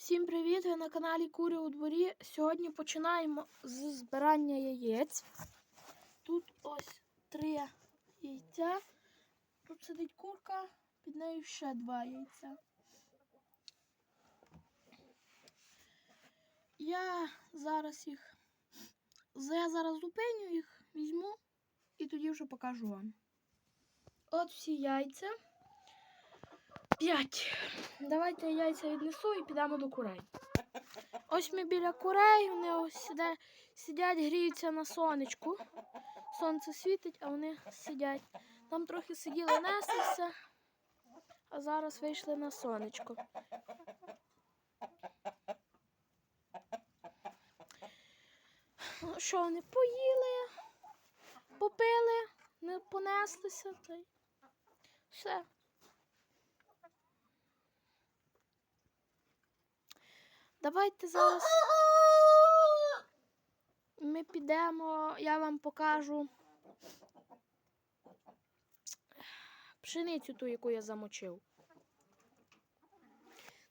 Всім привіт! Ви на каналі Кури у дворі. Сьогодні починаємо з збирання яєць. Тут ось три яйця. Тут сидить курка, під нею ще два яйця. Я зараз їх. Я зараз зупиню їх, візьму і тоді вже покажу вам. От всі яйця. П'ять. Давайте яйця віднесу і підемо до курей. Ось ми біля курей, вони ось сидять, сидять, гріються на сонечку. Сонце світить, а вони сидять. Там трохи сиділи неслися, а зараз вийшли на сонечко. Ну, Що вони поїли, попили, не понеслися, та й все. Давайте зараз ми підемо, я вам покажу пшеницю ту, яку я замочив.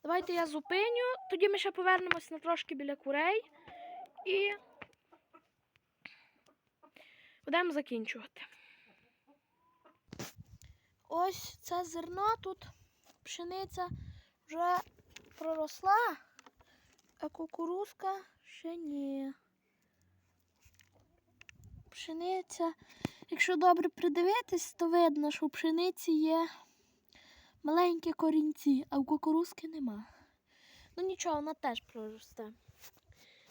Давайте я зупиню, тоді ми ще повернемось на трошки біля курей і будемо закінчувати. Ось це зерно тут пшениця вже проросла. А кукурузка ще ні. Пшениця. Якщо добре придивитись, то видно, що в пшениці є маленькі корінці, а в кукурузки нема. Ну нічого, вона теж проросте.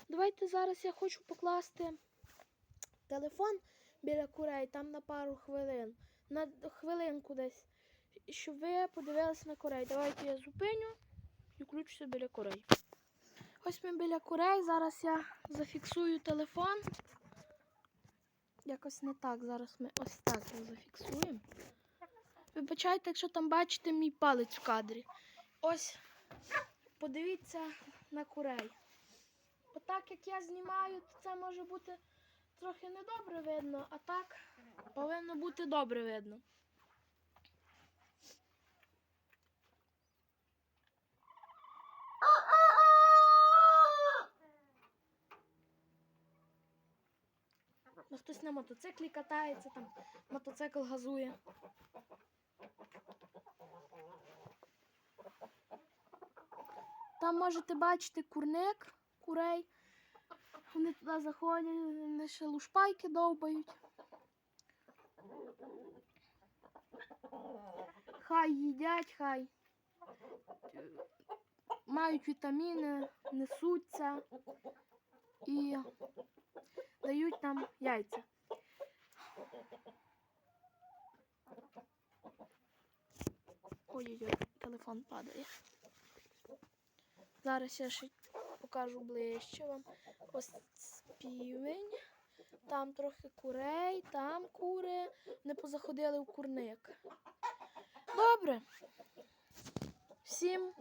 Давайте зараз я хочу покласти телефон біля курей, там на пару хвилин. На хвилинку десь. Щоб ви подивилися на курей. Давайте я зупиню і включуся біля курей. Ось ми біля курей. Зараз я зафіксую телефон. Якось не так. Зараз ми ось так його зафіксуємо. Вибачайте, якщо там бачите мій палець в кадрі. Ось подивіться на курей. Отак як я знімаю, то це може бути трохи недобре видно, а так повинно бути добре видно. Ну, хтось на мотоциклі катається, там мотоцикл газує. Там можете бачити курник, курей. Вони туди заходять, вони ще лушпайки довбають. Хай їдять, хай мають вітаміни, несуться і дають нам яйця. Ой-ой-ой, телефон падає. Зараз я ще покажу ближче вам. Ось півень, там трохи курей, там кури. Вони позаходили в курник. Добре. Всім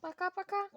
пока-пока.